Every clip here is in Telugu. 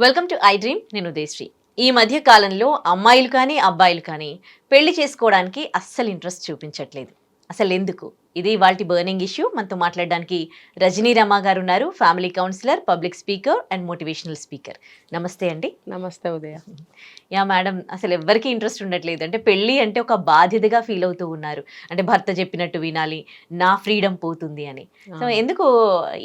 వెల్కమ్ టు ఐ డ్రీమ్ నేను ఉదయశ్రీ. ఈ మధ్య కాలంలో అమ్మాయిలు కానీ అబ్బాయిలు కానీ పెళ్ళి చేసుకోవడానికి అస్సలు ఇంట్రెస్ట్ చూపించట్లేదు. అసలు ఎందుకు? ఇది వాటి బర్నింగ్ ఇష్యూ మనతో మాట్లాడడానికి రజనీ రమ గారు ఉన్నారు family counsellor public speaker and motivational speaker నమస్తే అండి. నమస్తే ఉదయ. యా మేడం అసలు ఎవ్వరికీ ఇంట్రెస్ట్ ఉండట్లేదు. అంటే పెళ్ళి అంటే ఒక బాధ్యతగా ఫీల్ అవుతూ ఉన్నారు. అంటే భర్త చెప్పినట్టు వినాలి నా ఫ్రీడమ్ పోతుంది అని. సో ఎందుకు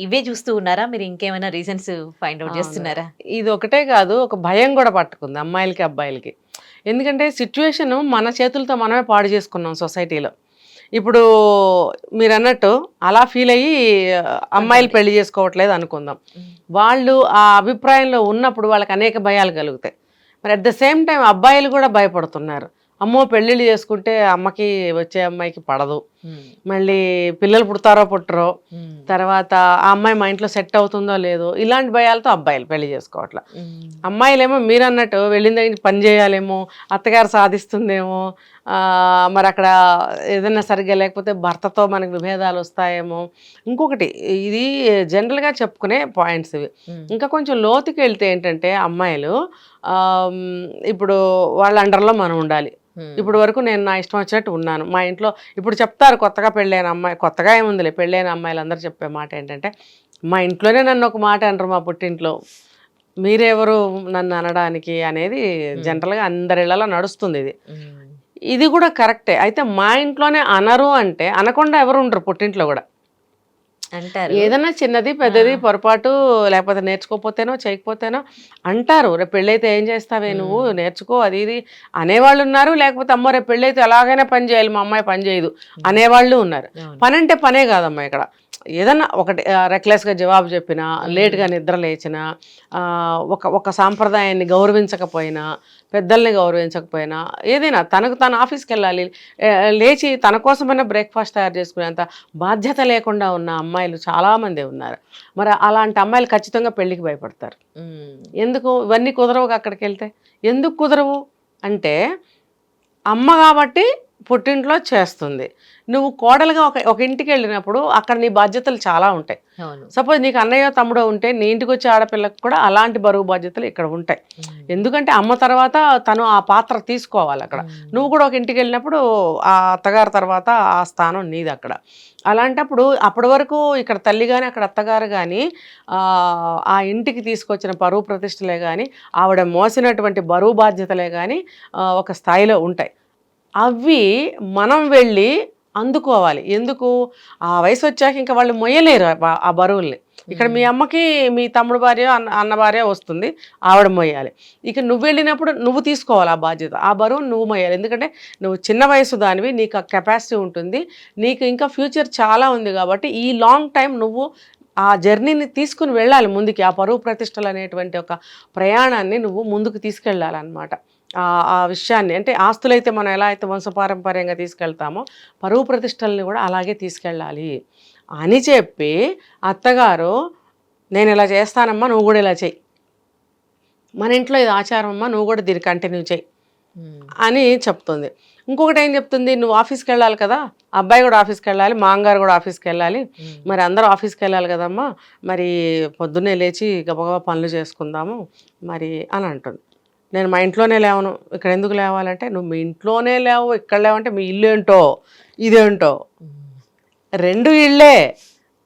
ఇవే చూస్తూ ఉన్నారా? మీరు ఇంకేమైనా రీజన్స్ ఫైండ్ అవుట్. చేస్తున్నారా? ఇది ఒకటే కాదు ఒక భయం కూడా పట్టుకుంది అమ్మాయిలకి అబ్బాయిలకి. ఎందుకంటే సిచ్యువేషన్ మన చేతులతో మనమే పాడు చేసుకున్నాం సొసైటీలో ఇప్పుడు మీరు అన్నట్టు అలా ఫీల్ అయ్యి అమ్మాయిలు పెళ్ళి చేసుకోవట్లేదు అనుకుందాం. వాళ్ళు ఆ అభిప్రాయంలో ఉన్నప్పుడు వాళ్ళకి అనేక భయాలు కలుగుతాయి. మరి అట్ ద సేమ్ టైం అబ్బాయిలు కూడా భయపడుతున్నారు. అమ్మో పెళ్ళిళ్ళు చేసుకుంటే అమ్మకి వచ్చే అమ్మాయికి పడదు. మళ్ళీ పిల్లలు పుడతారో పుట్టరో తర్వాత ఆ అమ్మాయి మా ఇంట్లో సెట్ అవుతుందో లేదో ఇలాంటి భయాలతో అబ్బాయిలు పెళ్ళి చేసుకోవట్ల. అమ్మాయిలేమో మీరు అన్నట్టు వెళ్ళిన దగ్గర పని చేయాలేమో అత్తగారు సాధిస్తుందేమో మరి అక్కడ ఏదైనా సరిగ్గా లేకపోతే భర్తతో మనకి విభేదాలు వస్తాయేమో. ఇంకొకటి ఇది జనరల్గా చెప్పుకునే పాయింట్స్ ఇవి. ఇంకా కొంచెం లోతుకి వెళ్తే ఏంటంటే అమ్మాయిలు ఇప్పుడు వాళ్ళ అండర్లో మనం ఉండాలి. ఇప్పుడు వరకు నేను నా ఇష్టం వచ్చినట్టు ఉన్నాను. మా ఇంట్లో ఇప్పుడు చెప్తారు కొత్తగా పెళ్ళైన అమ్మాయి కొత్తగా ఏముందిలే పెళ్ళైన అమ్మాయిలు అందరూ చెప్పే మాట ఏంటంటే మా ఇంట్లోనే నన్ను ఒక మాట అనరు మా పుట్టింట్లో. మీరెవరు నన్ను అనడానికి? అనేది జనరల్గా అందరి ఇళ్ళలో నడుస్తుంది ఇది. ఇది కూడా కరెక్టే. అయితే మా ఇంట్లోనే అనరు అంటే అనకుండా ఎవరు ఉండరు పుట్టింట్లో కూడా. అంటారు. ఏదైనా చిన్నది పెద్దది. పొరపాటు లేకపోతే నేర్చుకోపోతేనో చేయకపోతేనో అంటారు. రేపు పెళ్ళైతే ఏం చేస్తావే నువ్వు? నేర్చుకో అది ఇది అనేవాళ్ళు ఉన్నారు. లేకపోతే అమ్మ రేపు పెళ్ళైతే ఎలాగైనా పని చేయాలి మా అమ్మాయి పని చేయదు అనేవాళ్ళు ఉన్నారు. పని అంటే పనే కాదమ్మా ఇక్కడ. ఏదన్నా ఒకటి రెక్లెస్గా జవాబు చెప్పినా లేట్గా నిద్ర లేచినా ఒక ఒక సాంప్రదాయాన్ని గౌరవించకపోయినా పెద్దల్ని గౌరవించకపోయినా ఏదైనా తనకు తన ఆఫీస్కి వెళ్ళాలి లేచి తన కోసమైనా బ్రేక్ఫాస్ట్ తయారు చేసుకునేంత బాధ్యత లేకుండా ఉన్న అమ్మాయిలు చాలామంది ఉన్నారు. మరి అలాంటి అమ్మాయిలు ఖచ్చితంగా పెళ్ళికి భయపడతారు. ఎందుకు? ఇవన్నీ కుదరవు అక్కడికి వెళ్తే ఎందుకు కుదరవు? అంటే అమ్మ కాబట్టి పుట్టింట్లో చేస్తుంది. నువ్వు కోడలుగా ఒక ఒక ఇంటికి వెళ్ళినప్పుడు అక్కడ నీ బాధ్యతలు చాలా ఉంటాయి. సపోజ్ నీకు అన్నయ్య తమ్ముడో ఉంటే నీ ఇంటికి వచ్చే ఆడపిల్లకు కూడా అలాంటి బరువు బాధ్యతలు ఇక్కడ ఉంటాయి. ఎందుకంటే అమ్మ తర్వాత తను ఆ పాత్ర తీసుకోవాలి అక్కడ. నువ్వు కూడా ఒక ఇంటికి వెళ్ళినప్పుడు ఆ అత్తగారు తర్వాత ఆ స్థానం నీది అక్కడ. అలాంటప్పుడు అప్పటి వరకు ఇక్కడ తల్లి కానీ అక్కడ అత్తగారు కానీ ఆ ఇంటికి తీసుకొచ్చిన పరువు ప్రతిష్టలే కానీ ఆవిడ మోసినటువంటి బరువు బాధ్యతలే కానీ ఒక స్థాయిలో ఉంటాయి. అవి మనం వెళ్ళి అందుకోవాలి. ఎందుకు? ఆ వయసు వచ్చాక ఇంకా వాళ్ళు మొయ్యలేరు ఆ- బరువుల్ని. ఇక్కడ మీ అమ్మకి మీ తమ్ముడు భార్య అన్న అన్న భార్య వస్తుంది. ఆవిడ మొయ్యాలి. ఇక నువ్వు వెళ్ళినప్పుడు నువ్వు తీసుకోవాలి ఆ బాధ్యత. ఆ బరువు నువ్వు మొయ్యాలి. ఎందుకంటే నువ్వు చిన్న వయసు దానివి నీకు ఆ కెపాసిటీ ఉంటుంది. నీకు ఇంకా ఫ్యూచర్ చాలా ఉంది కాబట్టి ఈ లాంగ్ టైం నువ్వు ఆ జర్నీని తీసుకుని వెళ్ళాలి ముందుకి. ఆ పరువు ప్రతిష్టలు అనేటువంటి ఒక ప్రయాణాన్ని నువ్వు ముందుకు తీసుకెళ్ళాలన్నమాట. ఆ విషయాన్ని అంటే ఆస్తులైతే మనం ఎలా అయితే వంశపారంపర్యంగా తీసుకెళ్తామో పరువు ప్రతిష్టల్ని కూడా అలాగే తీసుకెళ్ళాలి అని చెప్పి అత్తగారు నేను ఇలా చేస్తానమ్మా నువ్వు కూడా ఇలా చెయ్యి మన ఇంట్లో ఇది ఆచారం అమ్మా నువ్వు కూడా దీన్ని కంటిన్యూ చెయ్యి ఉమ్. అని చెప్తుంది ఇంకొకటి ఏం చెప్తుంది నువ్వు ఆఫీస్కి వెళ్ళాలి కదా అబ్బాయి కూడా ఆఫీస్కి వెళ్ళాలి మాంగారు కూడా ఆఫీస్కి వెళ్ళాలి. మరి అందరూ ఆఫీస్కి వెళ్ళాలి కదమ్మా మరి పొద్దున్నే లేచి గబగబా పనులు చేసుకుందాము మరి అని అంటుంది నేను మా ఇంట్లోనే లేవను. ఇక్కడ ఎందుకు లేవాలంటే నువ్వు మీ ఇంట్లోనే లేవు ఇక్కడ లేవంటే మీ ఇల్లు ఏంటో ఇదేంటో. రెండు ఇళ్ళే.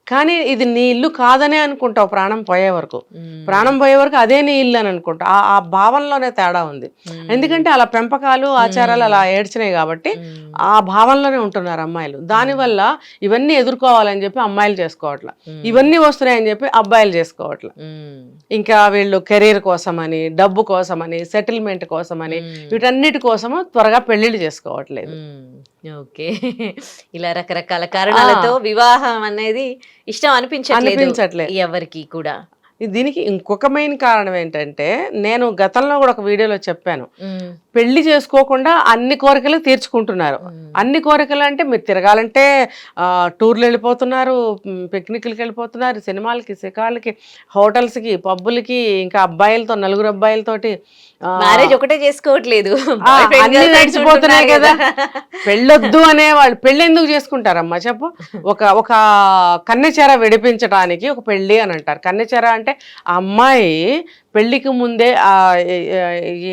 కానీ ఇది నీ ఇల్లు కాదనే అనుకుంటావు ప్రాణం పోయే వరకు. ప్రాణం పోయే వరకు అదే నీ ఇల్లు అని అనుకుంటా ఆ భావనలోనే తేడా ఉంది. ఎందుకంటే అలా పెంపకాలు ఆచారాలు అలా ఏడ్చినాయి కాబట్టి. ఆ భావనలోనే ఉంటున్నారు అమ్మాయిలు దానివల్ల ఇవన్నీ ఎదుర్కోవాలని చెప్పి అమ్మాయిలు చేసుకోవట్ల. ఇవన్నీ వస్తున్నాయని చెప్పి అబ్బాయిలు చేసుకోవట్ల. ఇంకా వీళ్ళు కెరీర్ కోసమని డబ్బు కోసమని సెటిల్మెంట్ కోసమని. వీటన్నిటి కోసము త్వరగా పెళ్ళిళ్ళు చేసుకోవట్లేదు. ఓకే. ఇలా రకరకాల కారణాలతో వివాహం అనేది ఇష్టం అనిపించట్లేదు అనిపించట్లేదు ఎవరికి కూడా. దీనికి ఇంకొక మెయిన్ కారణం ఏంటంటే నేను గతంలో కూడా ఒక వీడియోలో చెప్పాను. పెళ్ళి చేసుకోకుండా అన్ని కోరికలు తీర్చుకుంటున్నారు. అన్ని కోరికలు అంటే మీరు తిరగాలంటే టూర్లు వెళ్ళిపోతున్నారు పిక్నిక్లకి వెళ్ళిపోతున్నారు సినిమాలకి సికాలకి హోటల్స్కి పబ్బులకి ఇంకా అబ్బాయిలతో నలుగురు అబ్బాయిలతోటి మ్యారేజ్ ఒకటే చేసుకోవట్లేదు. అన్ని నడిచిపోతున్నాయి కదా. పెళ్ళొద్దు అనేవాళ్ళు పెళ్ళి ఎందుకు చేసుకుంటారమ్మా చెప్పు? ఒక ఒక కన్నెచెర విడిపించడానికి ఒక పెళ్ళి అని అంటారు. కన్నెచెర అంటే ఆ అమ్మాయి పెళ్ళికి ముందే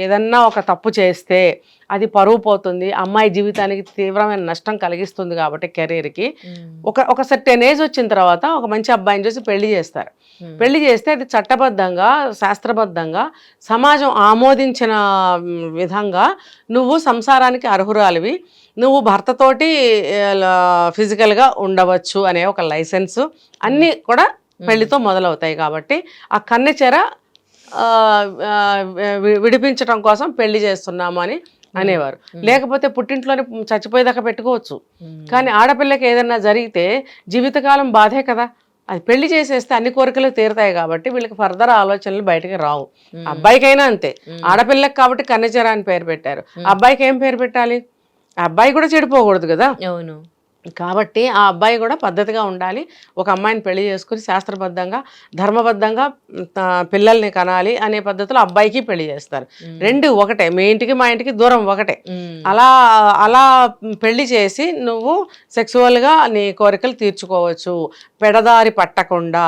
ఏదన్నా ఒక తప్పు చేస్తే అది పరువు పోతుంది. అమ్మాయి జీవితానికి తీవ్రమైన నష్టం కలిగిస్తుంది కాబట్టి కెరీర్కి. ఒక ఒక సర్టెన్ ఏజ్ వచ్చిన తర్వాత ఒక మంచి అబ్బాయిని చూసి పెళ్ళి చేస్తారు. పెళ్ళి చేస్తే అది చట్టబద్ధంగా శాస్త్రబద్ధంగా సమాజం ఆమోదించిన విధంగా నువ్వు సంసారానికి అర్హురాలివి. నువ్వు భర్తతోటి ఫిజికల్గా ఉండవచ్చు అనే ఒక లైసెన్స్ అన్నీ కూడా పెళ్ళితో మొదలవుతాయి కాబట్టి ఆ కన్నెచెర విడిపించడం కోసం పెళ్ళి చేస్తున్నాము అని అనేవారు. లేకపోతే పుట్టింట్లోనే చచ్చిపోయేదాకా పెట్టుకోవచ్చు. కానీ ఆడపిల్లకి ఏదైనా జరిగితే జీవితకాలం బాధే కదా. అది పెళ్ళి చేసేస్తే అన్ని కోరికలు తీరుతాయి కాబట్టి వీళ్ళకి ఫర్దర్ ఆలోచనలు బయటకి రావు. అబ్బాయికైనా అంతే. ఆడపిల్లకి కాబట్టి కన్నెచెర అని పేరు పెట్టారు. అబ్బాయికి ఏం పేరు పెట్టాలి? ఆ అబ్బాయి కూడా చెడిపోకూడదు కదా. అవును. కాబట్టి ఆ అబ్బాయి కూడా పద్ధతిగా ఉండాలి. ఒక అమ్మాయిని పెళ్ళి చేసుకుని శాస్త్రబద్ధంగా ధర్మబద్ధంగా పిల్లల్ని కనాలి అనే పద్ధతిలో అబ్బాయికి పెళ్ళి చేస్తారు. రెండు ఒకటే మీ ఇంటికి మా ఇంటికి దూరం ఒకటే. అలా అలా పెళ్ళి చేసి నువ్వు సెక్సువల్గా నీ కోరికలు తీర్చుకోవచ్చు. పెడదారి పట్టకుండా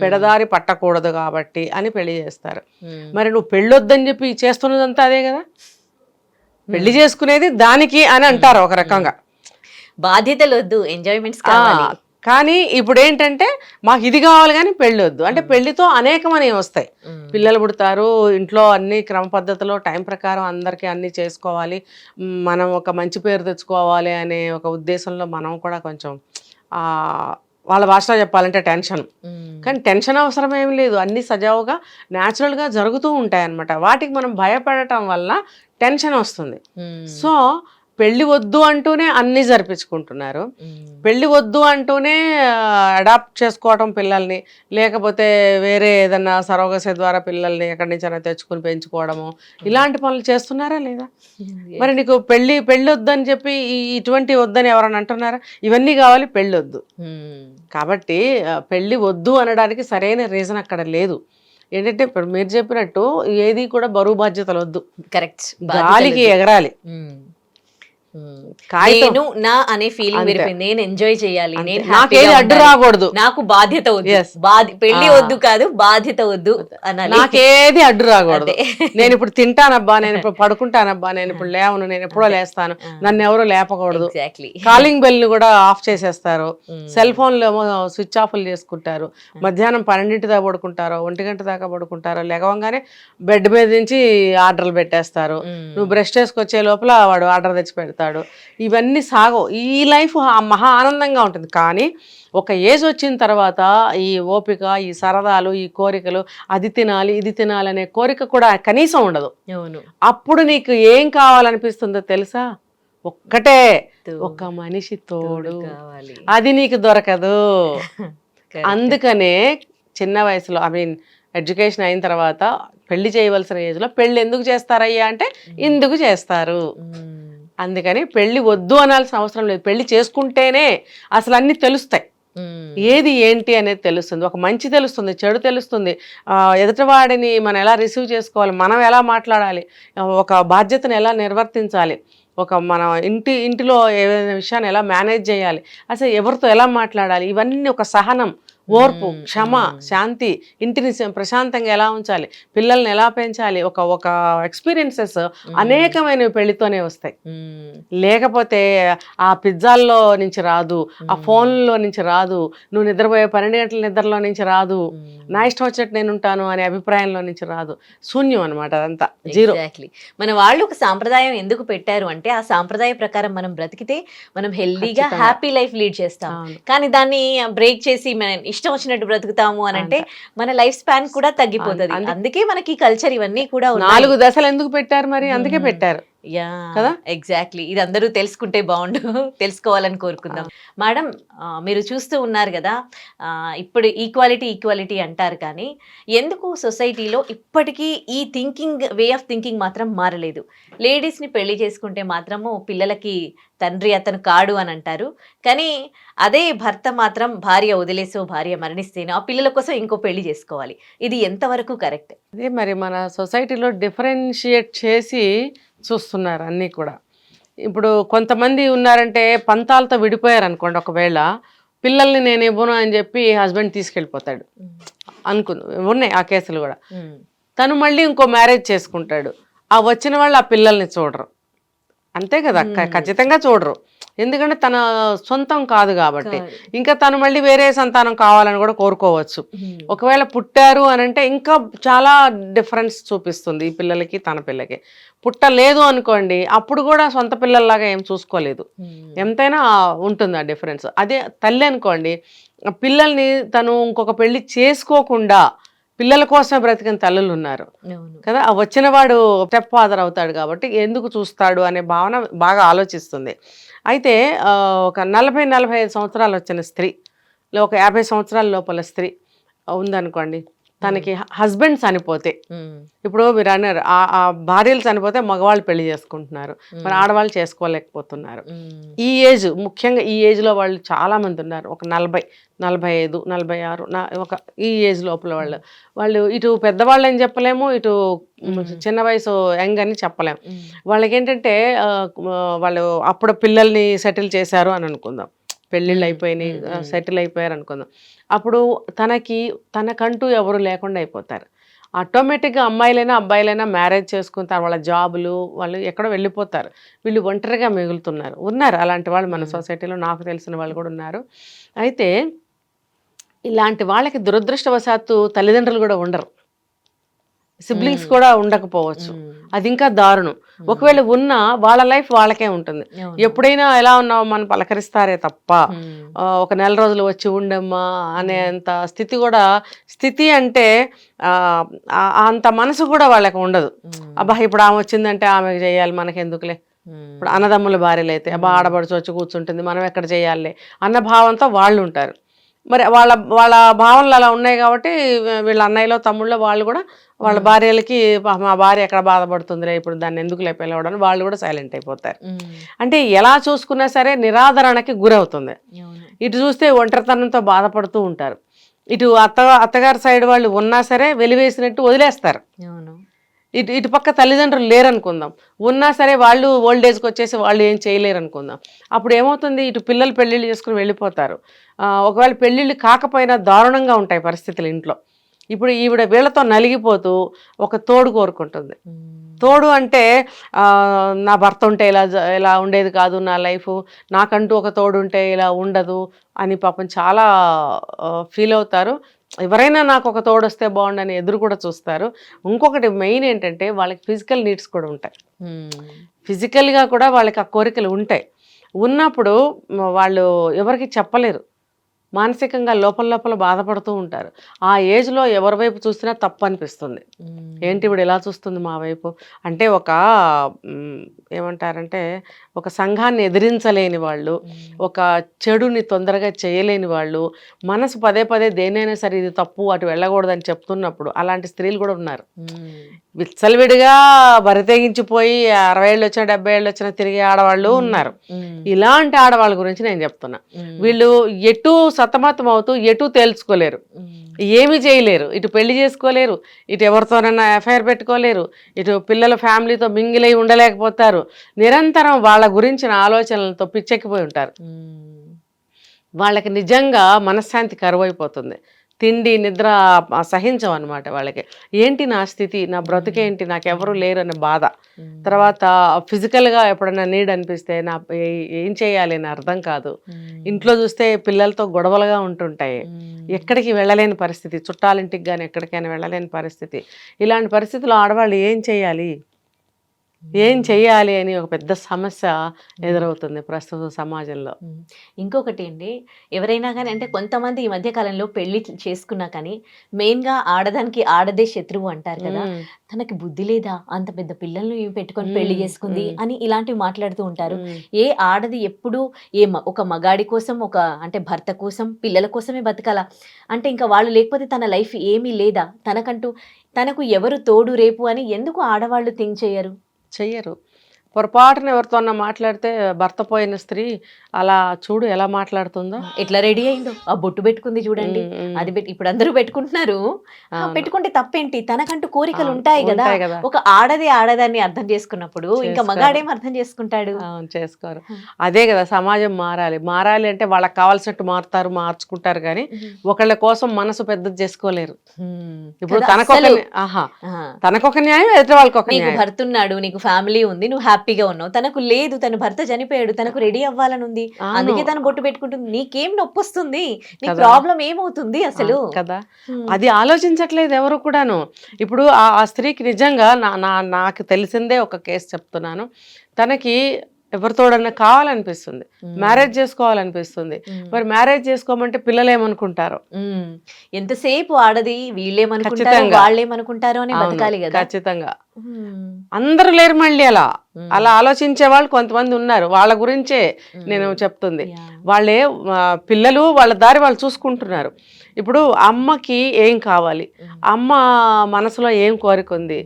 పెడదారి పట్టకూడదు కాబట్టి అని పెళ్ళి చేస్తారు. మరి నువ్వు పెళ్ళొద్దని చెప్పి చేస్తున్నదంతా అదే కదా? పెళ్ళి చేసుకునేది దానికి అని అంటారు ఒక రకంగా. బాధ్యతలు వద్దు ఎంజాయ్మెంట్స్ కావాలి. కానీ ఇప్పుడు ఏంటంటే మాకు ఇది కావాలి కానీ పెళ్ళొద్దు. అంటే పెళ్ళితో అనేకమని వస్తాయి. పిల్లలు పుడతారు ఇంట్లో అన్ని క్రమ పద్ధతిలో టైం ప్రకారం అందరికీ అన్ని చేసుకోవాలి. మనం ఒక మంచి పేరు తెచ్చుకోవాలి అనే ఒక ఉద్దేశంలో మనం కూడా కొంచెం వాళ్ళ భాషలో చెప్పాలంటే టెన్షన్. కానీ టెన్షన్ అవసరం ఏం లేదు. అన్ని సజావుగా న్యాచురల్గా జరుగుతూ ఉంటాయి అన్నమాట వాటికి మనం భయపడటం వల్ల టెన్షన్ వస్తుంది. సో పెళ్ళి వద్దు అంటూనే అన్నీ జరిపించుకుంటున్నారు. పెళ్ళి వద్దు అంటూనే అడాప్ట్ చేసుకోవటం పిల్లల్ని లేకపోతే వేరే ఏదన్నా సరోగసి ద్వారా పిల్లల్ని ఎక్కడి నుంచైనా తెచ్చుకుని పెంచుకోవడము ఇలాంటి పనులు చేస్తున్నారా లేదా? మరి నీకు పెళ్ళి పెళ్ళి వద్దని చెప్పి ఇటువంటి వద్దని ఎవరైనా అంటున్నారా? ఇవన్నీ కావాలి పెళ్ళి వద్దు. కాబట్టి పెళ్ళి వద్దు అనడానికి సరైన రీజన్ అక్కడ లేదు. ఏంటంటే ఇప్పుడు మీరు చెప్పినట్టు ఏది కూడా బరువు బాధ్యతలు వద్దు. కరెక్ట్. గాలికి ఎగరాలి. నేను నా అనే ఫీలింగ్. విరిపోయింది నేను ఎంజాయ్ చేయాలి. నేను నాకేది అడ్డు. రాకూడదు. నాకు బాధ్యత వద్దు. పెళ్ళి. వద్దు కాదు బాధ్యత వద్దు అనాలి. నాకేది అడ్డు రాకూడదు. నేను ఇప్పుడు తింటానబ్బా నేను ఇప్పుడు పడుకుంటానబ్బా నేను ఇప్పుడు లేవను నేను ఎప్పుడో లేస్తాను. నన్ను ఎవరు లేపకూడదు. కాలింగ్ బెల్ని కూడా ఆఫ్ చేసేస్తారు. సెల్ ఫోన్లు ఏమో స్విచ్ ఆఫ్లు చేసుకుంటారు. మధ్యాహ్నం పన్నెండింటి దాకా పడుకుంటారో ఒంటి గంట దాకా పడుకుంటారో లెగవంగానే బెడ్ మీద నుంచి ఆర్డర్లు పెట్టేస్తారు. నువ్వు బ్రష్ చేసుకొచ్చే లోపల వాడు ఆర్డర్ తెచ్చి పెడతాడు. ఇవన్నీ సాగవు. ఈ లైఫ్ మహా ఆనందంగా ఉంటుంది. కానీ ఒక ఏజ్ వచ్చిన తర్వాత ఈ ఓపిక ఈ సరదాలు ఈ కోరికలు అది తినాలి ఇది తినాలి అనే కోరిక కూడా కనీసం ఉండదు. అవును. అప్పుడు నీకు ఏం కావాలనిపిస్తుందో తెలుసా? ఒక్కటే. ఒక మనిషి తోడు. కావాలి. అది నీకు దొరకదు. అందుకనే చిన్న వయసులో ఐ మీన్ ఎడ్యుకేషన్ అయిన తర్వాత పెళ్ళి చేయవలసిన ఏజ్లో పెళ్ళి ఎందుకు చేస్తారయ్యా అంటే ఇందుకు చేస్తారు? అందుకని పెళ్ళి వద్దు అనాల్సిన అవసరం లేదు. పెళ్ళి చేసుకుంటేనే అసలు అన్ని తెలుస్తాయి. ఏది ఏంటి అనేది తెలుస్తుంది. ఒక మంచి తెలుస్తుంది చెడు తెలుస్తుంది. ఎదుటివాడిని మనం ఎలా రిసీవ్ చేసుకోవాలి మనం ఎలా మాట్లాడాలి ఒక బాధ్యతను ఎలా నిర్వర్తించాలి ఒక మన ఇంటి ఇంటిలో ఏదైనా విషయాన్ని ఎలా మేనేజ్ చేయాలి అసలు ఎవరితో ఎలా మాట్లాడాలి ఇవన్నీ ఒక సహనం. ఓర్పు క్షమ. శాంతి ఇంటిని ప్రశాంతంగా ఎలా ఉంచాలి పిల్లల్ని ఎలా పెంచాలి ఒక ఒక ఎక్స్పీరియన్సెస్ అనేకమైనవి పెళ్ళితోనే వస్తాయి లేకపోతే ఆ పిజ్జాల్లో నుంచి రాదు ఆ ఫోన్లో నుంచి రాదు నువ్వు నిద్రపోయే పన్నెండు గంటల నిద్రలో నుంచి రాదు. నా ఇష్టం వచ్చినట్టు నేను ఉంటాను అనే అభిప్రాయంలో నుంచి రాదు శూన్యం అనమాట అదంతా జీరో మన వాళ్ళు ఒక సాంప్రదాయం ఎందుకు పెట్టారు అంటే ఆ సాంప్రదాయ ప్రకారం మనం బ్రతికితే మనం హెల్దీగా. హ్యాపీ లైఫ్ లీడ్ చేస్తాం. కానీ దాన్ని బ్రేక్ చేసి మనం ఇష్టం వచ్చినట్టు బ్రతుకుతాము అని అంటే మన లైఫ్ స్పాన్ కూడా తగ్గిపోతుంది అందు- అందుకే మనకి కల్చర్ ఇవన్నీ కూడా. నాలుగు దశలు ఎందుకు పెట్టారు మరి అందుకే. పెట్టారు యా కదా? ఎగ్జాక్ట్లీ. ఇది అందరూ తెలుసుకుంటే బాగుండు. తెలుసుకోవాలని కోరుకుందాం. మేడం మీరు చూస్తూ ఉన్నారు కదా ఇప్పుడు ఈక్వాలిటీ ఈక్వాలిటీ అంటారు కానీ ఎందుకు సొసైటీలో ఇప్పటికీ ఈ థింకింగ్ వే ఆఫ్ థింకింగ్ మాత్రం మారలేదు? లేడీస్ని పెళ్ళి చేసుకుంటే మాత్రము పిల్లలకి తండ్రి అతను కాడు అని అంటారు. కానీ అదే భర్త మాత్రం భార్య వదిలేసో భార్య మరణిస్తేనో ఆ పిల్లల కోసం ఇంకో పెళ్ళి చేసుకోవాలి. ఇది ఎంతవరకు కరెక్ట్? అదే మరి మన సొసైటీలో డిఫరెన్షియేట్ చేసి చూస్తున్నారు అన్నీ కూడా. ఇప్పుడు కొంతమంది ఉన్నారంటే పంతాలతో విడిపోయారు అనుకోండి ఒకవేళ పిల్లల్ని నేను ఇవ్వను అని చెప్పి హస్బెండ్ తీసుకెళ్ళిపోతాడు. అనుకుంది ఉన్నాయి ఆ కేసులు కూడా. తను మళ్ళీ ఇంకో మ్యారేజ్ చేసుకుంటాడు. ఆ వచ్చిన వాళ్ళు ఆ పిల్లల్ని చూడరు. అంతే కదా. ఖచ్చితంగా చూడరు. ఎందుకంటే తన సొంతం కాదు కాబట్టి. ఇంకా తను మళ్ళీ వేరే సంతానం కావాలని కూడా కోరుకోవచ్చు. ఒకవేళ పుట్టారు అని అంటే ఇంకా చాలా డిఫరెన్స్ చూపిస్తుంది ఈ పిల్లలకి తన పిల్లకి. పుట్టలేదు అనుకోండి అప్పుడు కూడా సొంత పిల్లల్లాగా ఏం చూసుకోలేదు. ఎంతైనా ఉంటుంది ఆ డిఫరెన్స్. అదే తల్లి అనుకోండి పిల్లల్ని తను ఇంకొక పెళ్ళి చేసుకోకుండా పిల్లల కోసమే బ్రతికిన తల్లులు ఉన్నారు. కదా? ఆ వచ్చిన వాడు స్టెప్ ఫాదర్ అవుతాడు కాబట్టి ఎందుకు చూస్తాడు అనే భావన బాగా ఆలోచిస్తుంది. అయితే ఒక నలభై నలభై ఐదు సంవత్సరాలు వచ్చిన స్త్రీ లే ఒక యాభై సంవత్సరాల లోపల స్త్రీ ఉందనుకోండి తనకి హస్బెండ్ చనిపోతే. ఇప్పుడు మీరు అన్నారు ఆ భార్యలు చనిపోతే మగవాళ్ళు పెళ్ళి చేసుకుంటున్నారు. మరి ఆడవాళ్ళు చేసుకోలేకపోతున్నారు. ఈ ఏజ్ ముఖ్యంగా ఈ ఏజ్లో వాళ్ళు చాలా మంది ఉన్నారు. ఒక నలభై నలభై ఐదు నలభై ఆరు ఒక ఈ ఏజ్ లోపల వాళ్ళు. వాళ్ళు ఇటు పెద్దవాళ్ళు అని చెప్పలేము ఇటు చిన్న వయసు యంగ్ అని చెప్పలేము. వాళ్ళకి ఏంటంటే వాళ్ళు అప్పుడు పిల్లల్ని సెటిల్ చేశారు అని అనుకుందాం. పెళ్ళిళ్ళు అయిపోయినాయి. సెటిల్ అయిపోయారు అనుకుందాం అప్పుడు తనకి తనకంటూ ఎవరు లేకుండా అయిపోతారు. ఆటోమేటిక్గా అమ్మాయిలైనా అబ్బాయిలైనా మ్యారేజ్ చేసుకుంటారు. వాళ్ళ జాబులు వాళ్ళు ఎక్కడో వెళ్ళిపోతారు. వీళ్ళు ఒంటరిగా మిగులుతున్నారు. ఉన్నారు. అలాంటి వాళ్ళు మన. సొసైటీలో నాకు తెలిసిన వాళ్ళు కూడా ఉన్నారు. అయితే ఇలాంటి వాళ్ళకి దురదృష్టవశాత్తు తల్లిదండ్రులు కూడా ఉండరు. సిబ్లింగ్స్. కూడా ఉండకపోవచ్చు. అది ఇంకా దారుణం. ఒకవేళ ఉన్నా వాళ్ళ లైఫ్ వాళ్ళకే ఉంటుంది. ఎప్పుడైనా ఎలా ఉన్నావు మనం పలకరిస్తారే తప్ప ఒక నెల రోజులు వచ్చి ఉండమ్మా అనేంత స్థితి కూడా స్థితి అంటే అంత మనసు కూడా వాళ్ళకి ఉండదు. అబ్బా ఇప్పుడు ఆమె వచ్చిందంటే ఆమెకు చేయాలి మనకి ఎందుకులే ఉమ్. ఇప్పుడు అన్నదమ్ముల భార్యలు అయితే అబ్బా ఆడబడుచు వచ్చి కూర్చుంటుంది మనం ఎక్కడ చేయాలి అన్న భావంతో వాళ్ళు ఉంటారు మరి వాళ్ళ వాళ్ళ భావనలు అలా ఉన్నాయి కాబట్టి వీళ్ళ అన్నయ్యలో తమ్ముళ్ళో వాళ్ళు కూడా వాళ్ళ భార్యలకి "పా- మా భార్య ఎక్కడ బాధపడుతుందిలే ఇప్పుడు దాన్ని ఎందుకు లేపిలవడం వాళ్ళు కూడా సైలెంట్ అయిపోతారు. అంటే ఎలా చూసుకున్నా సరే నిరాదరణకి గురవుతుంది. ఇటు చూస్తే ఒంటరితనంతో బాధపడుతూ ఉంటారు ఇటు అత్త అత్తగారి సైడ్ వాళ్ళు ఉన్నా సరే వెలివేసినట్టు వదిలేస్తారు. ఇటు ఇటు పక్క తల్లిదండ్రులు లేరనుకుందాం. ఉన్నా సరే వాళ్ళు ఓల్డ్ ఏజ్కి వచ్చేసి వాళ్ళు ఏం చేయలేరు అనుకుందాం అప్పుడు ఏమవుతుంది? ఇటు పిల్లలు పెళ్ళిళ్ళు చేసుకుని వెళ్ళిపోతారు. ఒకవేళ పెళ్ళిళ్ళు కాకపోయినా దారుణంగా ఉంటాయి పరిస్థితులు ఇంట్లో. ఇప్పుడు ఈవిడ వీళ్ళతో నలిగిపోతూ ఒక తోడు కోరుకుంటుంది. తోడు అంటే నా భర్త ఉంటే ఇలా ఇలా ఉండేది కాదు నా లైఫ్. నాకంటూ ఒక తోడు ఉంటే ఇలా ఉండదు అని పాపం చాలా ఫీల్ అవుతారు. ఎవరైనా నాకు ఒక తోడు వస్తే బాగుండని ఎదురు కూడా చూస్తారు. ఇంకొకటి మెయిన్ ఏంటంటే వాళ్ళకి ఫిజికల్ నీడ్స్ కూడా ఉంటాయి. ఫిజికల్గా కూడా వాళ్ళకి ఆ కోరికలు ఉంటాయి. ఉన్నప్పుడు వాళ్ళు ఎవరికి చెప్పలేరు. మానసికంగా లోపల లోపల బాధపడుతూ ఉంటారు ఆ ఏజ్లో ఎవరి వైపు చూసినా తప్పు అనిపిస్తుంది. ఏంటి ఇప్పుడు ఎలా చూస్తుంది మా వైపు అంటే ఒక ఏమంటారంటే ఒక సంఘాన్ని ఎదిరించలేని వాళ్ళు. ఒక చెడుని తొందరగా చేయలేని వాళ్ళు మనసు పదే పదే దేనైనా సరే ఇది తప్పు అటు వెళ్ళకూడదని చెప్తున్నప్పుడు అలాంటి స్త్రీలు కూడా ఉన్నారు. విచ్చలవిడిగా బరితెగించిపోయి అరవై ఏళ్ళు వచ్చిన డెబ్బై ఏళ్ళు వచ్చిన తిరిగే ఆడవాళ్ళు ఉన్నారు. ఇలాంటి ఆడవాళ్ళ గురించి నేను చెప్తున్నా. వీళ్ళు ఎటు సతమతం అవుతూ ఎటు తేల్చుకోలేరు. ఏమీ చేయలేరు. ఇటు పెళ్ళి చేసుకోలేరు. ఇటు ఎవరితోనైనా ఎఫ్ఐఆర్ పెట్టుకోలేరు. ఇటు పిల్లల ఫ్యామిలీతో మింగిలై ఉండలేకపోతారు. నిరంతరం వాళ్ళ గురించిన ఆలోచనలతో పిచ్చెక్కిపోయి ఉంటారు. వాళ్ళకి నిజంగా మనశ్శాంతి కరువైపోతుంది. తిండి నిద్ర సహించం అనమాట వాళ్ళకి. ఏంటి నా స్థితి? నా బ్రతుకేంటి? నాకెవరు లేరు అనే బాధ. తర్వాత ఫిజికల్గా ఎప్పుడైనా నీడ్ అనిపిస్తే నా ఏ- చేయాలి అని అర్థం కాదు. ఇంట్లో చూస్తే పిల్లలతో గొడవలుగా ఉంటుంటాయి. ఎక్కడికి వెళ్ళలేని పరిస్థితి. చుట్టాలింటికి కానీ ఎక్కడికైనా వెళ్ళలేని పరిస్థితి. ఇలాంటి పరిస్థితుల్లో ఆడవాళ్ళు ఏం చేయాలి? ఏం చెయ్యాలి అని ఒక పెద్ద సమస్య ఎదురవుతుంది ప్రస్తుత సమాజంలో. ఇంకొకటి అండి ఎవరైనా కానీ అంటే కొంతమంది ఈ మధ్య కాలంలో పెళ్ళి చేసుకున్నా కానీ మెయిన్గా ఆడదానికి ఆడదే శత్రువు అంటారు కదా తనకి బుద్ధి లేదా? అంత పెద్ద పిల్లల్ని పెట్టుకొని పెళ్ళి చేసుకుంది. అని ఇలాంటివి మాట్లాడుతూ ఉంటారు. ఏ ఆడది ఎప్పుడు ఏ ఒక మగాడి కోసం ఒక అంటే భర్త కోసం పిల్లల కోసమే బతకాల? అంటే ఇంకా వాళ్ళు లేకపోతే తన లైఫ్ ఏమీ లేదా? తనకంటూ తనకు ఎవరు తోడు రేపు అని ఎందుకు ఆడవాళ్ళు థింక్ చేయరు? చెయ్యరు. పొరపాటున ఎవరితోన్నా మాట్లాడితే భర్త పోయిన స్త్రీ అలా చూడు ఎలా మాట్లాడుతుందో ఎట్లా రెడీ అయిందో ఆ బొట్టు పెట్టుకుంది చూడండి. అది ఇప్పుడు అందరూ పెట్టుకుంటున్నారు. పెట్టుకుంటే తప్పేంటి తనకంటూ కోరికలు ఉంటాయి కదా. ఒక ఆడదే ఆడదాన్ని అర్థం చేసుకున్నప్పుడు ఇంకా. మగాడేం అర్థం చేసుకుంటాడు చేసుకోరు. అదే కదా సమాజం మారాలి మారాలి అంటే వాళ్ళకి కావాల్సినట్టు మారుతారు మార్చుకుంటారు కానీ ఒకళ్ళ కోసం మనసు పెద్దది చేసుకోలేరు ఇప్పుడు తనకొక. ఆహా. తనకొక న్యాయం ఎదుటి వాళ్ళకి ఒక నీకు న్యాయం భర్త ఉన్నాడు నీకు ఫ్యామిలీ ఉంది నువ్వు హ్యాపీగా ఉన్నావు. తనకు లేదు తన భర్త చనిపోయాడు తనకు రెడీ అవ్వాలని ఉంది. అందుకే తను బొట్టు పెట్టుకుంటుంది. నీకేం నొప్పి వస్తుంది నీ. ప్రాబ్లం ఏమవుతుంది అసలు? కదా. అది ఆలోచించట్లేదు ఎవరు కూడాను. ఇప్పుడు ఆ ఆ స్త్రీకి నిజంగా నా నా నాకు తెలిసిందే ఒక కేసు చెప్తున్నాను. తనకి ఎవరితోడన్నా కావాలనిపిస్తుంది. మ్యారేజ్ చేసుకోవాలనిపిస్తుంది. మరి మ్యారేజ్ చేసుకోమంటే పిల్లలు ఏమనుకుంటారు. ఎంతసేపు ఆడది వీళ్ళేమనుకుంటారో ఖచ్చితంగా. వాళ్ళేమనుకుంటారో అని అవును, బతకాలి కదా ఖచ్చితంగా. అందరూ లేరు మళ్ళీ అలా. అలా ఆలోచించే వాళ్ళు కొంతమంది ఉన్నారు వాళ్ళ గురించే నేను చెప్తుంది. వాళ్ళే పిల్లలు వాళ్ళ దారి వాళ్ళు చూసుకుంటున్నారు ఇప్పుడు అమ్మకి ఏం కావాలి. అమ్మ మనసులో ఏం కోరిక ఉంది?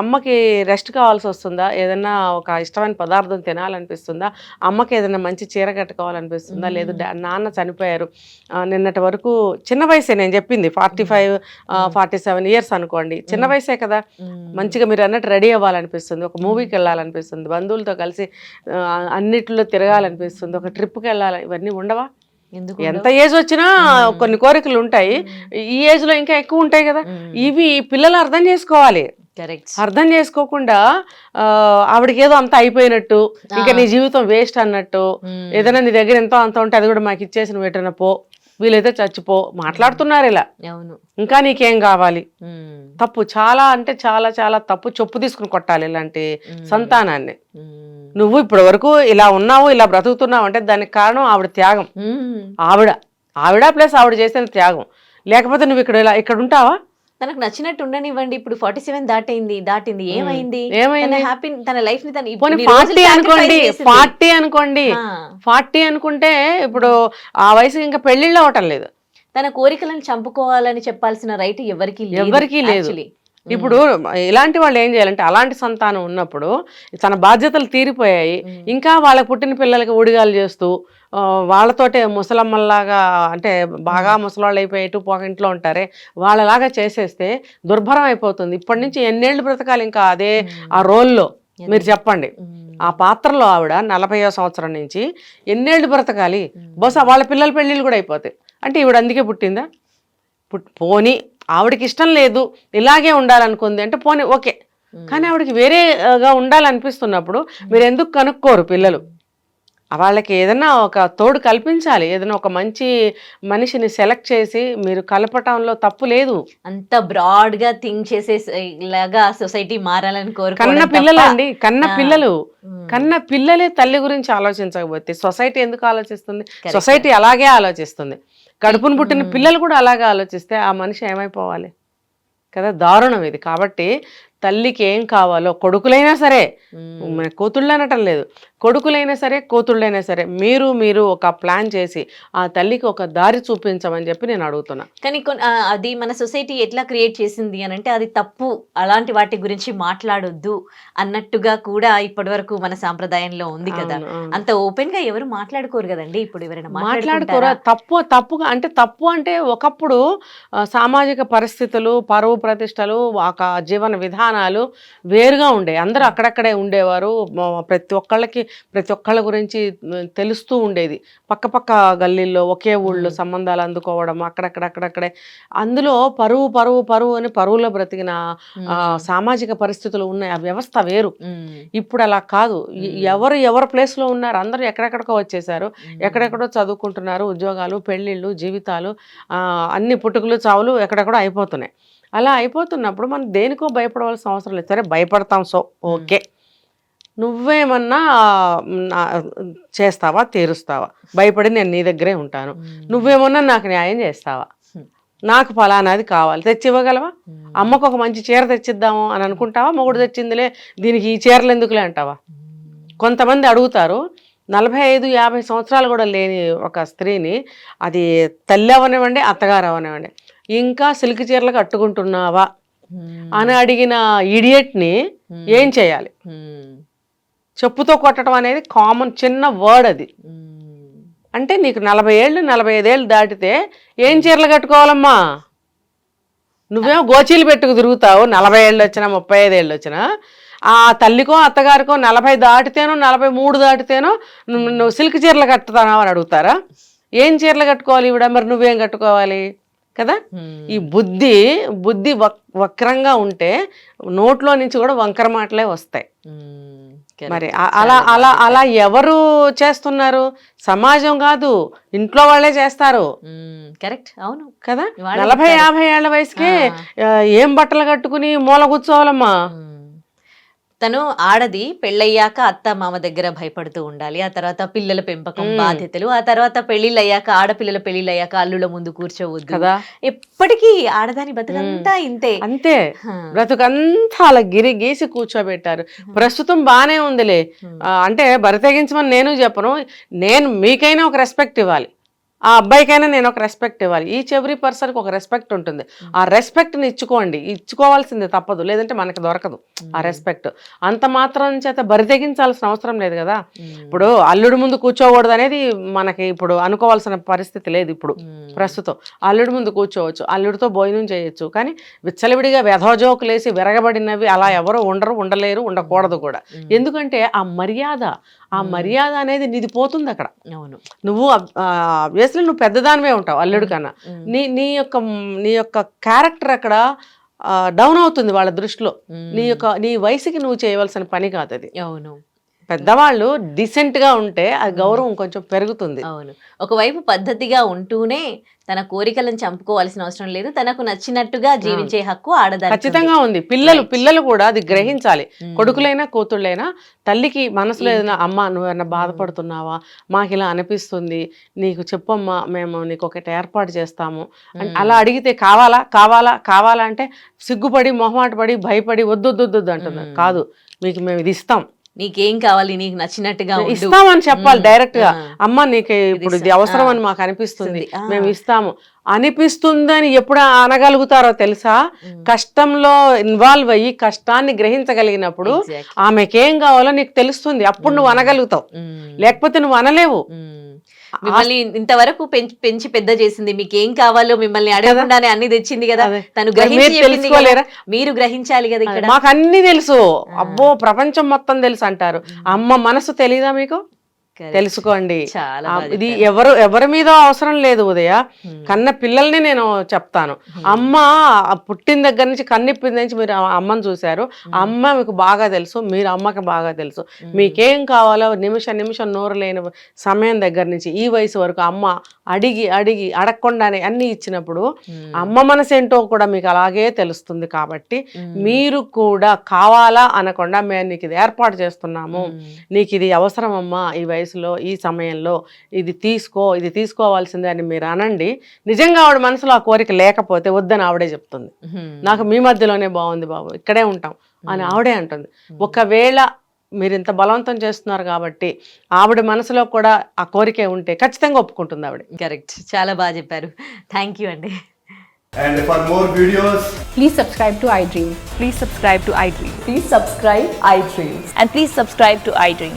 అమ్మకి రెస్ట్ కావాల్సి వస్తుందా? ఏదైనా ఒక ఇష్టమైన పదార్థం తినాలనిపిస్తుందా? అమ్మకి ఏదైనా మంచి చీర కట్టుకోవాలనిపిస్తుందా? లేదు నాన్న చనిపోయారు. నిన్నటి వరకు చిన్న వయసే నేను చెప్పింది. Forty five forty seven years అనుకోండి. చిన్న వయసే కదా. మంచిగా మీరు అన్నట్టు రెడీ అవ్వాలనిపిస్తుంది. ఒక మూవీకి వెళ్ళాలనిపిస్తుంది. బంధువులతో కలిసి అన్నిట్లో తిరగాలనిపిస్తుంది. ఒక ట్రిప్కి వెళ్ళాలి ఇవన్నీ ఉండవా? ఎంత ఏజ్ వచ్చినా కొన్ని కోరికలు ఉంటాయి. ఈ ఏజ్లో ఇంకా ఎక్కువ ఉంటాయి కదా. ఇవి పిల్లలు అర్థం చేసుకోవాలి. కరెక్ట్ అర్థం చేసుకోకుండా ఆవిడకి ఏదో అంత అయిపోయినట్టు ఇంకా నీ జీవితం వేస్ట్ అన్నట్టు ఏదైనా నీ దగ్గర ఎంతో అంత ఉంటే అది కూడా మాకు ఇచ్చేసిన వెంటనే పో వీలైతే చచ్చిపో మాట్లాడుతున్నారు ఇలా. అవును. ఇంకా నీకేం కావాలి. తప్పు చాలా అంటే చాలా చాలా తప్పు చొప్పు తీసుకుని కొట్టాలి ఇలాంటి. సంతానాన్ని. నువ్వు ఇప్పటి వరకు ఇలా ఉన్నావు ఇలా బ్రతుకుతున్నావు అంటే దానికి కారణం ఆవిడ త్యాగం. ఆవిడ ఆవిడ ప్లస్ ఆవిడ చేసిన త్యాగం లేకపోతే నువ్వు ఇక్కడ ఇలా ఇక్కడ ఉంటావా తనకు నచ్చినట్టు ఉండనివ్వండి ఇప్పుడు ఫార్టీ సెవెన్ దాటైంది దాటింది ఏమైంది హ్యాపీ తన లైఫ్ని తను ఫార్టీ అనుకోండి. ఫార్టీ అనుకోండి. ఫార్టీ అనుకుంటే ఇప్పుడు ఆ వయసుకి ఇంకా పెళ్ళిళ్ళు అవటం లేదు తన కోరికలను చంపుకోవాలని చెప్పాల్సిన రైట్ ఎవరికి ఎవరికీ లేదు. ఇప్పుడు ఇలాంటి వాళ్ళు ఏం చేయాలంటే అలాంటి సంతానం ఉన్నప్పుడు తన బాధ్యతలు తీరిపోయాయి. ఇంకా వాళ్ళకి పుట్టిన పిల్లలకి ఉడిగాలు చేస్తూ వాళ్ళతోటే ముసలమ్మల్లాగా అంటే బాగా ముసలాళ్ళు అయిపోయి ఎటు పోక ఇంట్లో ఉంటారే వాళ్ళలాగా చేసేస్తే దుర్భరం అయిపోతుంది. ఇప్పటి నుంచి ఎన్నేళ్ళు బ్రతకాలి ఇంకా అదే ఆ రోల్లో. మీరు చెప్పండి. ఆ పాత్రలో ఆవిడ నలభైవ సంవత్సరం నుంచి ఎన్నేళ్ళు బ్రతకాలి? బహుశా వాళ్ళ పిల్లల పెళ్ళిళ్ళు కూడా అయిపోతాయి. అంటే ఈవిడ అందుకే పుట్టిందా? పుట్ పోని ఆవిడకి ఇష్టం లేదు ఇలాగే ఉండాలనుకుంది అంటే పోనీ ఓకే. కానీ ఆవిడకి వేరేగా ఉండాలనిపిస్తున్నప్పుడు మీరు ఎందుకు కనుక్కోరు పిల్లలు? వాళ్ళకి ఏదైనా ఒక తోడు కల్పించాలి ఏదైనా ఒక మంచి మనిషిని సెలెక్ట్ చేసి మీరు కలపటంలో తప్పు లేదు. అంత బ్రాడ్గా థింక్ చేసే లాగా సొసైటీ మారాలని కన్న కోరుకోవడం పిల్లలు అండి కన్న. పిల్లలు. కన్న పిల్లలే తల్లి గురించి ఆలోచించకపోతే సొసైటీ ఎందుకు ఆలోచిస్తుంది. సొసైటీ అలాగే ఆలోచిస్తుంది. కడుపును పుట్టిన. పిల్లలు కూడా అలాగే ఆలోచిస్తే ఆ మనిషి ఏమైపోవాలి కదా దారుణం ఇది కాబట్టి తల్లికి ఏం కావాలో కొడుకులైనా సరే కూతుళ్ళు అనటం లేదు. కొడుకులైనా సరే కూతుళ్ళైనా సరే మీరు మీరు ఒక ప్లాన్ చేసి ఆ తల్లికి ఒక దారి చూపించమని చెప్పి నేను అడుగుతున్నా. కానీ అది మన సొసైటీ ఎట్లా క్రియేట్ చేసింది అని అంటే అది తప్పు. అలాంటి వాటి గురించి మాట్లాడొద్దు అన్నట్టుగా కూడా ఇప్పటి వరకు మన సాంప్రదాయంలో ఉంది కదా. అంత ఓపెన్గా ఎవరు మాట్లాడుకోరు కదండి? ఇప్పుడు ఎవరైనా మాట్లాడుకోరా? తప్పు తప్పుగా అంటే తప్పు అంటే ఒకప్పుడు సామాజిక పరిస్థితులు పరువు ప్రతిష్టలు ఒక జీవన విధానాలు వేరుగా ఉండేవి. అందరూ అక్కడక్కడే ఉండేవారు. ప్రతి ఒక్కళ్ళకి ప్రతి ఒక్కళ్ళ గురించి తెలుస్తూ ఉండేది. పక్క పక్క గల్లీల్లో ఒకే ఊళ్ళో సంబంధాలు అందుకోవడం అక్కడక్కడ అక్కడక్కడే. అందులో పరువు పరువు పరువు అని పరువులో బ్రతికిన ఆ, సామాజిక పరిస్థితులు ఉన్నాయి. ఆ వ్యవస్థ వేరు. ఇప్పుడు అలా కాదు. ఎవరు ఎవరి ప్లేస్లో ఉన్నారు? అందరూ ఎక్కడెక్కడికో వచ్చేసారు ఎక్కడెక్కడో చదువుకుంటున్నారు. ఉద్యోగాలు పెళ్ళిళ్ళు జీవితాలు అన్ని పుట్టుకలు చావులు ఎక్కడెక్కడో అయిపోతున్నాయి. అలా అయిపోతున్నప్పుడు మనం దేనికో భయపడవలసిన అవసరం లేదు. సరే భయపడతాం. So okay. నువ్వేమన్నా చేస్తావా? తీరుస్తావా? భయపడి నేను నీ దగ్గరే ఉంటాను. నువ్వేమన్నా నాకు న్యాయం చేస్తావా? నాకు ఫలానాది కావాలి. తెచ్చి ఇవ్వగలవా అమ్మకు ఒక మంచి చీర తెచ్చిద్దాము అని అనుకుంటావా? మొగుడు తెచ్చిందిలే దీనికి ఈ చీరలు ఎందుకులే అంటావా? కొంతమంది అడుగుతారు నలభై ఐదు యాభై సంవత్సరాలు కూడా లేని ఒక స్త్రీని అది తల్లి అవనివ్వండి అత్తగారు అవనివ్వండి. ఇంకా సిల్క్ చీరలు కట్టుకుంటున్నావా? అని అడిగిన ఇడియట్ని ఏం చేయాలి? చెప్పుతో కొట్టడం అనేది కామన్ చిన్న వర్డ్ అది. అంటే నీకు నలభై ఏళ్ళు నలభై ఐదేళ్ళు దాటితే ఏం చీరలు కట్టుకోవాలమ్మా? నువ్వేమో గోచీలు పెట్టుకు తిరుగుతావు నలభై ఏళ్ళు వచ్చినా ముప్పై ఐదేళ్ళు వచ్చినా. ఆ తల్లికో అత్తగారికో నలభై దాటితేనో నలభై మూడు దాటితేనో నువ్వు నువ్వు సిల్క్ చీరలు కట్టుతావా అని అడుగుతారా? ఏం చీరలు కట్టుకోవాలి ఇవిడ మరి నువ్వేం కట్టుకోవాలి? కదా? ఈ బుద్ధి బుద్ధి వక్- వక్రంగా ఉంటే నోట్లో నుంచి కూడా వంకర మాటలే వస్తాయి. మరి అలా అలా అలా ఎవరు చేస్తున్నారు? సమాజం కాదు ఇంట్లో వాళ్ళే చేస్తారు. కరెక్ట్. అవును. కదా? నలభై. యాభై ఏళ్ళ వయసుకే ఏం బట్టలు కట్టుకుని మూల కూర్చోవాలమ్మా? మ్మ్. తను ఆడది పెళ్ళయ్యాక అత్త మామ దగ్గర భయపడుతూ ఉండాలి. ఆ తర్వాత పిల్లల పెంపకం. బాధ్యతలు. ఆ తర్వాత పెళ్ళిళ్ళు అయ్యాక ఆడపిల్లల పెళ్ళిళ్ళు అయ్యాక అల్లుల ముందు కూర్చోవద్దు. కదా? ఎప్పటికీ ఆడదాని బతుకంతా ఇంతే. అంతే. బ్రతుకంతా అలా గిరి గీసి కూర్చోబెట్టారు. ప్రస్తుతం బానే ఉందిలే. అంటే బరితెగించమని నేను చెప్పను. నేను మీకైనా ఒక రెస్పెక్ట్ ఇవ్వాలి. ఆ అబ్బాయికైనా నేను ఒక రెస్పెక్ట్ ఇవ్వాలి. ఈచ్ ఎవ్రీ పర్సన్కి ఒక రెస్పెక్ట్ ఉంటుంది. ఆ రెస్పెక్ట్ని ఇచ్చుకోండి. ఇచ్చుకోవాల్సిందే తప్పదు. లేదంటే మనకి దొరకదు. ఆ రెస్పెక్ట్ అంత మాత్రం చేత బరితెగించాల్సిన అవసరం లేదు కదా. ఇప్పుడు అల్లుడి ముందు కూర్చోకూడదు అనేది మనకి ఇప్పుడు అనుకోవాల్సిన పరిస్థితి లేదు ఇప్పుడు. ప్రస్తుతం. అల్లుడి ముందు కూర్చోవచ్చు. అల్లుడితో భోజనం చేయొచ్చు. కానీ విచ్చలవిడిగా వ్యధోజోకులేసి విరగబడినవి అలా ఎవరు ఉండరు ఉండలేరు ఉండకూడదు కూడా. ఎందుకంటే ఆ మర్యాద ఆ మర్యాద అనేది నీది పోతుంది అక్కడ. అవును. నువ్వు ఆబ్వియస్లీ నువ్వు పెద్దదానివే ఉంటావు అల్లుడి కన్నా. నీ నీ యొక్క నీ యొక్క క్యారెక్టర్ అక్కడ డౌన్ అవుతుంది వాళ్ళ దృష్టిలో. నీ యొక్క నీ వయసుకి నువ్వు చేయవలసిన పని కాదు అది అవును పెద్దవాళ్ళు గా ఉంటే ఆ గౌరవం కొంచెం పెరుగుతుంది. అవును. ఒకవైపు పద్ధతిగా ఉంటూనే తన కోరికలను చంపుకోవాల్సిన అవసరం లేదు. తనకు నచ్చినట్టుగా జీవించే హక్కు ఆడదానికి ఖచ్చితంగా ఉంది. పిల్లలు. పిల్లలు కూడా అది గ్రహించాలి. కొడుకులైనా కూతుళ్ళైనా తల్లికి మనసులో ఏదైనా అమ్మ నువ్వేమన్నా బాధపడుతున్నావా? మాకు ఇలా అనిపిస్తుంది. నీకు చెప్పమ్మా మేము నీకు ఒకటి ఏర్పాటు చేస్తాము. అలా అడిగితే కావాలా? కావాలా? కావాలా అంటే సిగ్గుపడి మొహమాట పడి భయపడి వద్దు అంటున్నారు. కాదు. మీకు మేము ఇది ఇస్తాం. నీకేం కావాలి నీకు నచ్చినట్టుగా. ఇస్తామని చెప్పాలి. డైరెక్ట్గా. అమ్మ నీకు ఇప్పుడు ఇది అవసరం. అని మాకు అనిపిస్తుంది. మేము ఇస్తాము అనిపిస్తుందని ఎప్పుడు అనగలుగుతారో తెలుసా. కష్టంలో ఇన్వాల్వ్ అయ్యి కష్టాన్ని గ్రహించగలిగినప్పుడు. ఆమెకేం కావాలో నీకు తెలుస్తుంది అప్పుడు నువ్వు అనగలుగుతావు. లేకపోతే నువ్వు అనలేవు. మిమ్మల్ని ఇంతవరకు పెంచి పెంచి పెద్ద చేసింది. మీకు ఏం కావాలో మిమ్మల్ని అడగకుండానే అన్ని తెచ్చింది కదా. తను గ్రహించి మీరు గ్రహించాలి కదా ఇక్కడ? మాకు అన్ని తెలుసు అబ్బో ప్రపంచం మొత్తం తెలుసు అంటారు. అమ్మ మనసు తెలీదా మీకు. తెలుసుకోండి ఇది. ఎవరు ఎవరి మీద అవసరం లేదు ఉదయ. కన్న పిల్లల్ని నేను చెప్తాను అమ్మ పుట్టిన దగ్గర నుంచి కన్నిప్పిన నుంచి మీరు అమ్మని చూశారు అమ్మ మీకు బాగా తెలుసు మీరు అమ్మకి బాగా తెలుసు మీకేం కావాలో నిమిషం నిమిషం నోరు లేని సమయం దగ్గర నుంచి ఈ వయసు వరకు అమ్మ అడిగి అడిగి అడగకుండానే అన్ని ఇచ్చినప్పుడు మ్మ్. అమ్మ మనసు ఏంటో కూడా మీకు అలాగే తెలుస్తుంది కాబట్టి. మీరు కూడా కావాలా అనకుండా మేము నీకు ఇది ఏర్పాటు చేస్తున్నాము. నీకు ఇది అవసరం అమ్మా ఈ వయసులో ఈ సమయంలో ఇది తీసుకో ఇది తీసుకోవాల్సిందే అని మీరు అనండి నిజంగా ఆవిడ మనసులో ఆ కోరిక లేకపోతే వద్దని ఆవిడే చెప్తుంది. నాకు మీ మధ్యలోనే బాగుంది బాబు ఇక్కడే ఉంటాం అని ఆవిడే అంటుంది ఒకవేళ మీరు ఇంత బలవంతం చేస్తున్నారు కాబట్టి ఆవిడ మనసులో కూడా ఆ కోరికే ఉంటే ఖచ్చితంగా ఒప్పుకుంటుంది ఆవిడ కరెక్ట్ చాలా బాగా చెప్పారు థ్యాంక్ యూ అండి And for more videos, Please subscribe to iDream. Please subscribe to iDream. Please subscribe iDream. And please subscribe to iDream.